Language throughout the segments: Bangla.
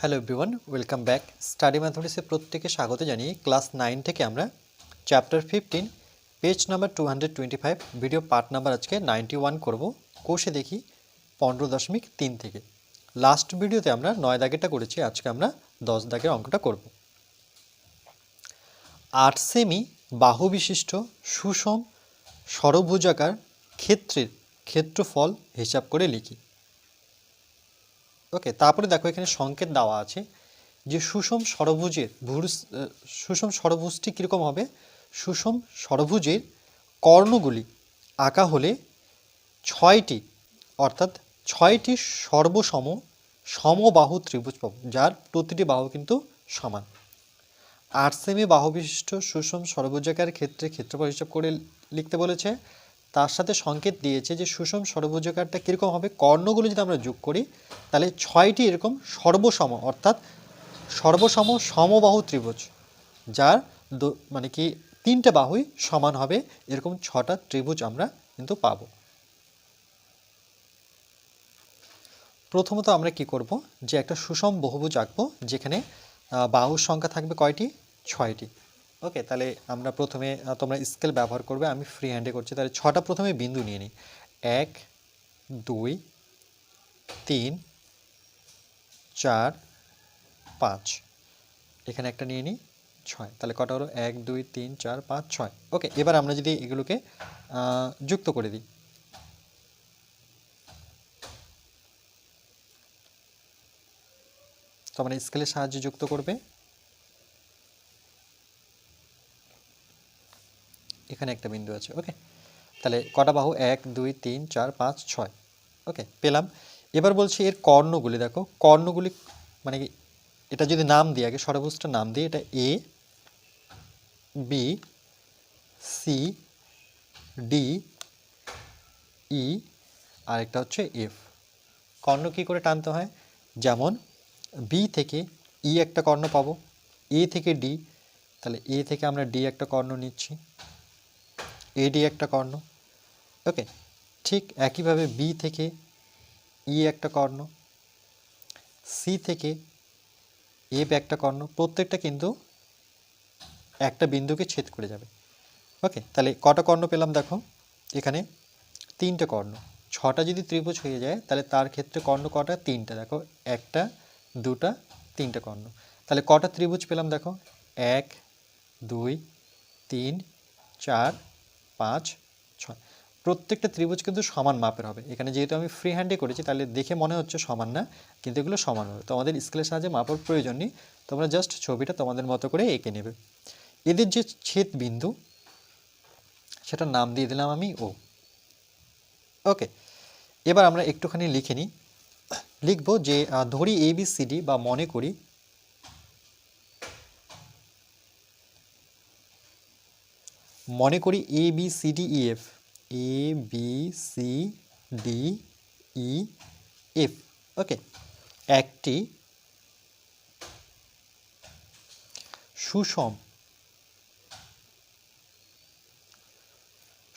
Hello everyone welcome back study ম্যাথমেটিক্সে প্রত্যেকে স্বাগত জানিয়ে ক্লাস নাইন থেকে আমরা chapter fifteen page number two video part number আজকে নাইনটি ওয়ান করব। কোষে দেখি পনেরো দশমিক তিন থেকে। লাস্ট ভিডিওতে আমরা নয় দাগেরটা করেছি, আজকে আমরা দশ দাগের অঙ্কটা করব। আট সেমি বাহু বিশিষ্ট সুষম ষড়ভুজাকার ক্ষেত্রের ক্ষেত্রফল হিসাব করে লিখি। ওকে তারপরে দেখো এখানে সংকেত দেওয়া আছে যে সুষম ষড়ভুজের ভুরুস আহ, সুষম ষড়ভুজটি কীরকম হবে? সুষম ষড়ভুজের কর্ণগুলি আঁকা হলে ছয়টি অর্থাৎ ছয়টি সর্বসম সমবাহু ত্রিভুজ পাবো যার প্রতিটি বাহু কিন্তু সমান। আট সেমি বাহু বিশিষ্ট সুষম ষড়ভুজাকার ক্ষেত্রে ক্ষেত্রফল হিসাব করে লিখতে বলেছে তার সাথে সংকেত দিয়েছে যে সুষম ষড়ভুজাকারটা কীরকম হবে? কর্ণগুলো যদি আমরা যোগ করি, তাহলে ছয়টি এরকম সর্বসম, অর্থাৎ সর্বসম সমবাহু ত্রিভুজ, যার মানে কি তিনটে বাহুই সমান হবে। এরকম ছটা ত্রিভুজ আমরা কিন্তু পাব। প্রথমত আমরা কি করব? যে একটা সুষম বহুভুজ আঁকবো, যেখানে বাহুর সংখ্যা থাকবে কয়টি? ছয়টি। ওকে তাহলে আমরা প্রথমে তোমরা স্কেল ব্যবহার করবে, আমি ফ্রি হ্যান্ডে করছি। তাহলে ছটা প্রথমে বিন্দু নিয়ে নিই। এক, দুই, তিন, চার, পাঁচ। এখানে একটা নিয়ে নিই, ছয়। তাহলে কটা হলো? এক, দুই, তিন, চার, পাঁচ, ছয়। ওকে এবার আমরা যদি এগুলোকে যুক্ত করে দিই। তো আমরা স্কেলের সাহায্যে যুক্ত করবে। এখানে একটা বিন্দু আছে ওকে তাহলে কটা বাহু? এক, দুই, তিন, চার, পাঁচ, ছয় ওকে পেলাম। এবার বলছি এর কর্ণগুলি, দেখো, কর্ণগুলি মানে এটা যদি নাম দিই, আগে সর্বুজটা নাম দিই, এটা A B C D E আর একটা হচ্ছে এফ কর্ণ কী করে টানতে হয়? যেমন বি থেকে ই একটা কর্ণ পাবো এ থেকে ডি তাহলে এ থেকে আমরা ডি একটা কর্ণ নিচ্ছি। এডি একটা কর্ণ ওকে ঠিক একইভাবে বি থেকে ই একটা কর্ণ সি থেকে এফ একটা কর্ণ, প্রত্যেকটা কিন্তু একটা বিন্দুকে ছেদ করে যাবে ওকে তাহলে কটা কর্ণ পেলাম দেখো, এখানে তিনটে কর্ণ, ছটা যদি ত্রিভুজ হয়ে যায়, তাহলে তার ক্ষেত্রে কর্ণ কটা? তিনটা, দেখো, একটা, দুটা, তিনটা কর্ণ, তাহলে কটা ত্রিভুজ পেলাম দেখো? এক, দুই, তিন, চার পাঁচ, ছয়। প্রত্যেকটা ত্রিভুজ কিন্তু সমান মাপের হবে। এখানে যেহেতু আমি ফ্রি হ্যান্ডে করেছি, তাহলে দেখে মনে হচ্ছে সমান না, কিন্তু এগুলো সমান হবে। তো আমাদের স্কেলের সাহায্যে মাপার প্রয়োজন নেই। তোমরা জাস্ট ছবিটা তোমাদের মতো করে এঁকে নেবে। এদের যে ছেদ বিন্দু, সেটার নাম দিয়ে দিলাম আমি ও ওকে এবার আমরা একটুখানি লিখে নিই। লিখব যে ধরি এ বি সি ডি বা মনে করি মনে করি A B C D E F A B C D E F okay একটি সুষম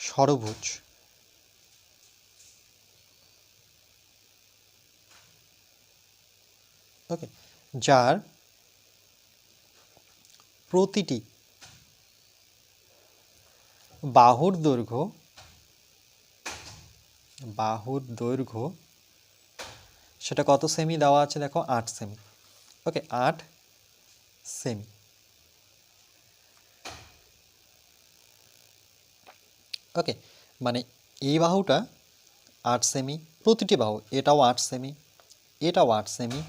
ষড়ভুজ ওকে যার প্রতিটি বাহুর দৈর্ঘ্য বাহুর দৈর্ঘ্য, সেটা কত সেমি দেওয়া আছে দেখো? আট সেমি ওকে আট সেমি ওকে মানে এই বাহুটা আট সেমি প্রতিটি বাহু, এটাও আট সেমি এটাও আট সেমি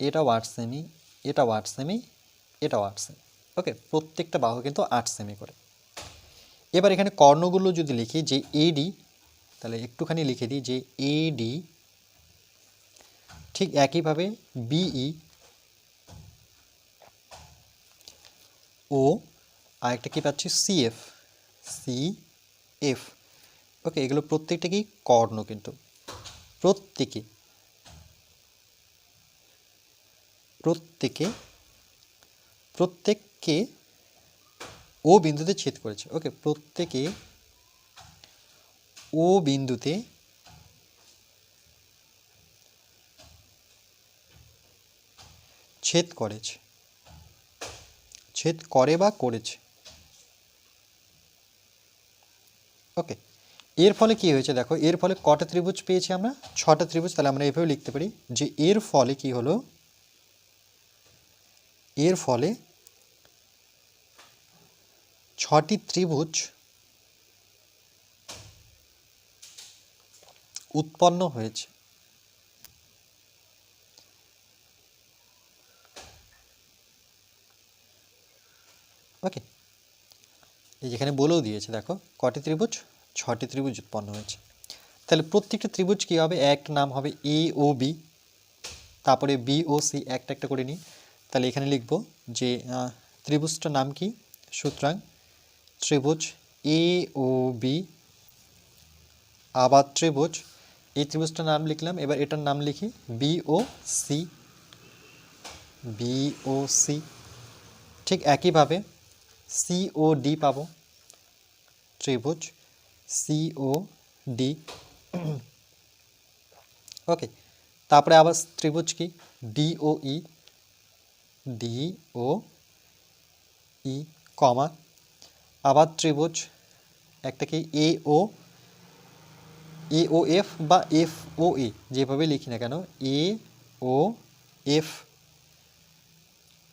এটাও আট সেমি এটাও আট সেমি এটাও আট সেমি ওকে প্রত্যেকটা বাহু কিন্তু আট সেমি করে। এবার এখানে কর্ণগুলো যদি লিখি, যে এডি তাহলে একটুখানি লিখে দিই, যে এডি ঠিক একইভাবে বিই ও আরেকটা কি পাচ্ছি? সিএফ সি এফ ওকে এগুলো প্রত্যেকটা কি কর্ণ কিন্তু। প্রত্যেকে প্রত্যেকে, প্রত্যেককে ও বিন্দুতে ছেদ করেছে। ওকে প্রত্যেকে ও বিন্দুতে ছেদ করেছে। ছেদ করে বা করেছে। ওকে এর ফলে কি হয়েছে দেখো, এর ফলে কটা ত্রিভুজ পেয়েছি আমরা? ছটা ত্রিভুজ, তাহলে আমরা এভাবে লিখতে পারি যে এর ফলে কি হলো? এর ফলে ছটি ত্রিভুজ উৎপন্ন হয়েছে। ওকে এই যেখানে বলেও দিয়েছে, দেখো, কটি ত্রিভুজ? ছটি ত্রিভুজ উৎপন্ন হয়েছে। তাহলে প্রত্যেকটা ত্রিভুজ কী হবে? এক নাম হবে এ ও বি তারপরে বি ও সি একটা একটা করে নিই। তাহলে এখানে লিখব যে ত্রিভুজটার নাম কি? সুতরাং ত্রিভুজ এ ও বি, আবার ত্রিভুজ। এই ত্রিভুজটার নাম লিখলাম, এবার এটার নাম লিখি, বি ও সি। বি ও সি। ঠিক একইভাবে সি ও ডি পাবো। ত্রিভুজ, সি ও ডি। ওকে, তারপরে আবার ত্রিভুজ কি? ডি ও ই, ডি ও ই, কমা আবার ত্রিভুজ, একটা কি এ ও এ ও এফ বা এফ ও এ যেভাবে লিখি না কেন এ ও এফ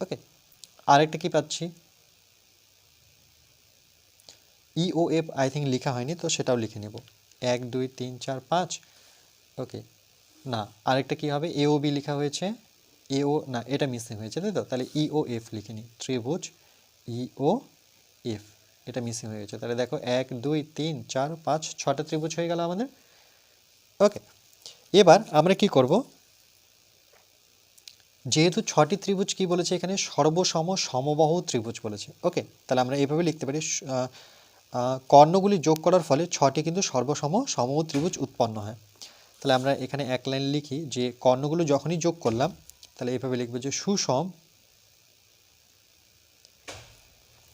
ওকে আরেকটা কি পাচ্ছি? E O F I think লেখা হয়নি, তো সেটাও লিখে নেব। এক, দুই, তিন, চার, পাঁচ। ওকে না, আরেকটা কি হবে? এ ও বি লেখা হয়েছে। এ ও না, এটা মিসিং হয়েছে, তাই তো? তাহলে ই ও এফ লিখে নিই ত্রিভুজ ই ও এফ এটা মিসিং হয়ে গেছে। তাহলে দেখো এক, দুই, তিন, চার, পাঁচ ছটা ত্রিভুজ হয়ে গেল আমাদের। ওকে এবার আমরা কি করব? যেহেতু ছটি ত্রিভুজ কি বলেছে এখানে? সর্বসম, সমবাহু ত্রিভুজ বলেছে। ওকে তাহলে আমরা এভাবে লিখতে পারি কর্ণগুলি যোগ করার ফলে ছটি কিন্তু সর্বসম, সমবাহু ত্রিভুজ উৎপন্ন হয়। তাহলে আমরা এখানে এক লাইন লিখি যে কর্ণগুলো যখনই যোগ করলাম, তাহলে এভাবে লিখব যে সুষম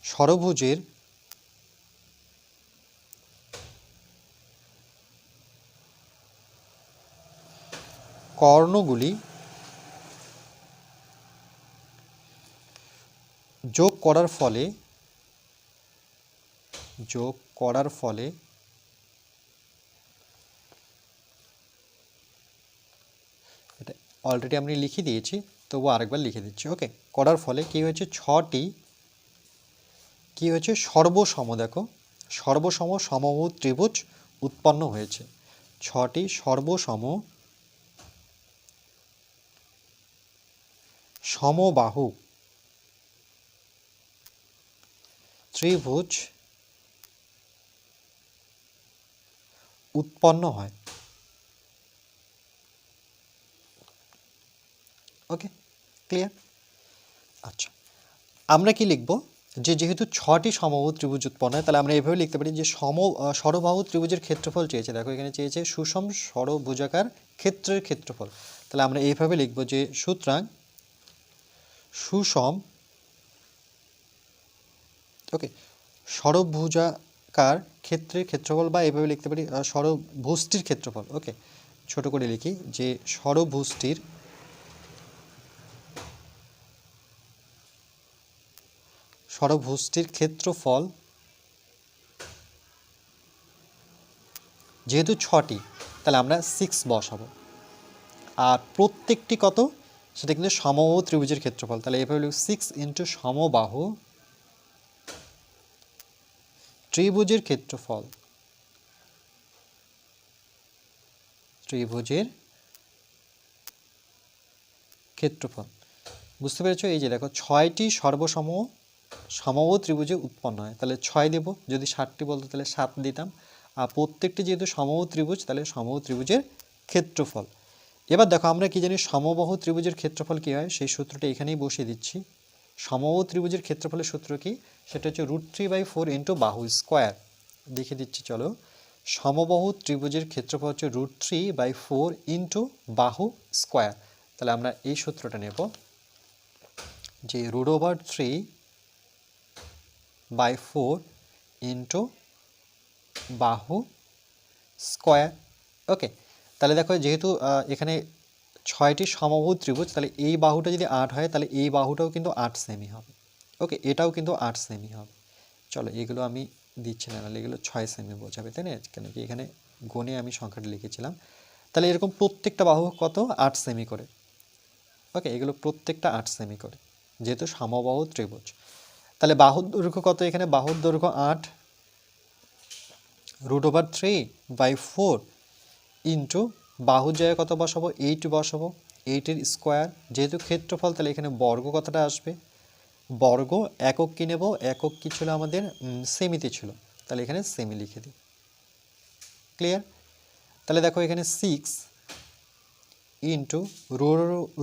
ষড়ভুজের কর্ণগুলি যোগ করার ফলে, যোগ করার ফলে অলরেডি আমি লিখে দিয়েছি তবু আরেকবার লিখে দিচ্ছি ওকে করার ফলে কি হয়েছে? ছটি, কি হয়েছে? সর্বসম, দেখো, সর্বসম সমবাহু ত্রিভুজ উৎপন্ন হয়েছে। ছটি সর্বসম সমবাহু। ত্রিভুজ উৎপন্ন হয়। ওকে ক্লিয়ার আচ্ছা আমরা কি লিখব? যে যেহেতু ছটি সমবাহু ত্রিভুজ উৎপন্ন হয়, তাহলে আমরা এভাবে লিখতে পারি যে সম সরবাহু ত্রিভুজের ক্ষেত্রফল চেয়েছে। দেখো, এখানে চেয়েছে সুষম সরভুজাকার ক্ষেত্রের ক্ষেত্রফল। তাহলে আমরা এইভাবে লিখব যে সুতরাং সুষম। ওকে ষড়ভুজাকার ক্ষেত্রের ক্ষেত্রফল বা এভাবে লিখতে পারি আহ, ষড়ভুষ্টির ক্ষেত্রফল। ওকে ছোট করে লিখি যে সরভুষ্টির ষড়ভুষ্টির ক্ষেত্রফল যেহেতু ছটি তাহলে আমরা সিক্স বসাবো। আর প্রত্যেকটি কত? সেটা কিন্তু সমবাহু ত্রিভুজের ক্ষেত্রফল। তাহলে এভাবে লিখব সিক্স ইন্টু সমবাহু ত্রিভুজের ক্ষেত্রফল। ত্রিভুজের ক্ষেত্রফল। বুঝতে পেরেছ? এই যে দেখো, ছয়টি সর্বসম সমবাহু ত্রিভুজে উৎপন্ন হয়। তাহলে ছয় দেব। যদি ষাটটি বলতো তাহলে সাত দিতাম। আর প্রত্যেকটি যেহেতু সমবাহু ত্রিভুজ, তাহলে সমবাহু ত্রিভুজের ক্ষেত্রফল। এবার দেখো, আমরা কি জানি সমবাহু ত্রিভুজের ক্ষেত্রফল কী হয়? সেই সূত্রটা এখানেই বসিয়ে দিচ্ছি। সমবাহু ত্রিভুজের ক্ষেত্রফলের সূত্র কি? সেটা হচ্ছে root three by four into বাহু স্কোয়ার দেখে দিচ্ছি, চলো। সমবাহু ত্রিভুজের ক্ষেত্রফল হচ্ছে root three by four into বাহু স্কোয়ার তাহলে আমরা এই সূত্রটা নেব। যে root over three by four into বাহু স্কোয়ার ওকে তাহলে দেখো যেহেতু এখানে ছয়টি সমবাহু ত্রিভুজ, তাহলে এই বাহুটা যদি আট হয়, তাহলে এই বাহুটাও কিন্তু আট সেমি হবে। ওকে এটাও কিন্তু আট সেমি হবে। চলো, এগুলো আমি দিচ্ছি না, নাহলে এগুলো ছয় সেমি বোঝাবে, তাই না? কেন কি এখানে গণে আমি সংখ্যাটা লিখেছিলাম। তাহলে এরকম প্রত্যেকটা বাহু কত? আট সেমি করে। ওকে এগুলো প্রত্যেকটা আট সেমি করে, যেহেতু সমবাহু ত্রিভুজ। তাহলে বাহুর দৈর্ঘ্য কত এখানে? বাহুর দৈর্ঘ্য আট root over three by four into বাহুর জায়গায় কত বসাবো? এইট বসাবো। এইটের স্কোয়ার, যেহেতু ক্ষেত্রফল, তাহলে এখানে বর্গ কতটা আসবে? বর্গ একক কি নেব? একক কি ছিল আমাদের? সেমিতে ছিল। তাহলে এখানে সেমি লিখে দিই। ক্লিয়ার তাহলে দেখো এখানে six into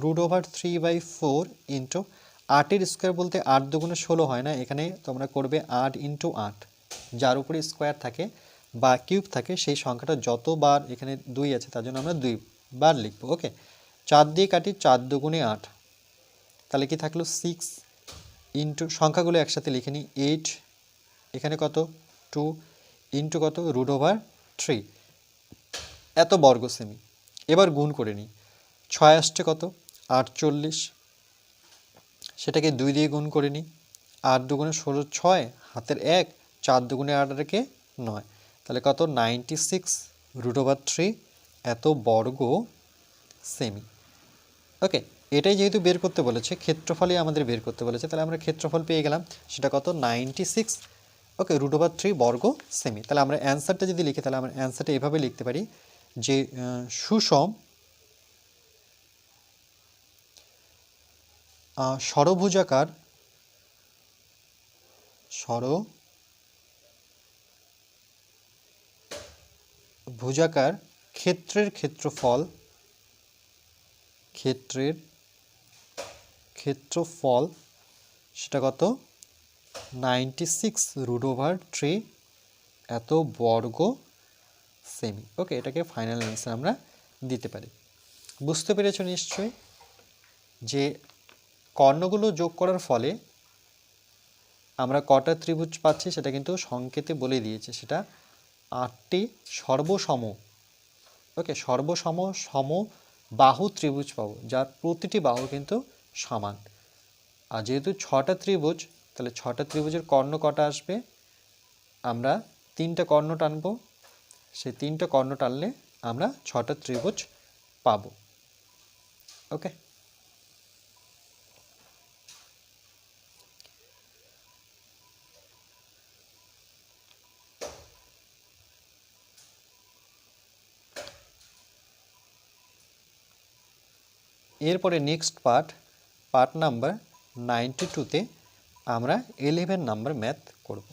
root over three by four into আটের স্কোয়ার বলতে আট দুগুণে ষোলো হয় না। এখানে তোমরা করবে আট ইন্টু আট। যার উপরে স্কোয়ার থাকে বা কিউব থাকে, সেই সংখ্যাটা যতবার এখানে দুই আছে, তার জন্য আমরা দুই বার লিখব, ওকে? চার দিয়ে কাটি, চার দুগুণে আট। তাহলে কি থাকল? সিক্স ইন্টু সংখ্যাগুলো একসাথে লিখে নিই এইট এখানে কত? টু ইন্টু কত? রুট ওভার থ্রি এত বর্গ সেমি এবার গুণ করে নিই। ছয় আসছে কত? আটচল্লিশ। সেটাকে দুই দিয়ে গুণ করে নিই। আট দুগুণে ষোলো, ছয়, হাতের এক। চার দুগুণে আট রেখে নয়। তাহলে কত? Ninety six root over three এত বর্গ সেমি ওকে এটাই যেহেতু বের করতে বলেছে, ক্ষেত্রফলই আমাদের বের করতে বলেছে, তাহলে আমরা ক্ষেত্রফল পেয়ে গেলাম, সেটা কত? Ninety six okay root over three বর্গ সেমি তাহলে আমরা অ্যান্সারটা যদি লিখি, তাহলে আমরা অ্যান্সারটা এভাবে লিখতে পারি যে সুষম ষড়ভুজাকার ষড় ভুজাকার ক্ষেত্রের ক্ষেত্রফল ক্ষেত্রের ক্ষেত্রফল সেটা কত? Ninety six root over three এত বর্গ সেমি ওকে এটাকে ফাইনাল অ্যান্সার আমরা দিতে পারি। বুঝতে পেরেছ নিশ্চয়ই যে কর্ণগুলো যোগ করার ফলে আমরা কটা ত্রিভুজ পাচ্ছি সেটা কিন্তু সংকেতে বলে দিয়েছে। সেটা আটটি সর্বসম। ওকে সর্বসম, সম, বাহু, ত্রিভুজ পাবো। যার প্রতিটি বাহু কিন্তু সমান। আর যেহেতু ছটা ত্রিভুজ, তাহলে ছটা ত্রিভুজের কর্ণ কটা আসবে? আমরা তিনটা কর্ণ টানবো। সেই তিনটা কর্ণ টানলে আমরা ছটা ত্রিভুজ পাবো। ওকে এরপরে next part part number ninety টুতে আমরা ইলেভেন নাম্বার ম্যাথ করব।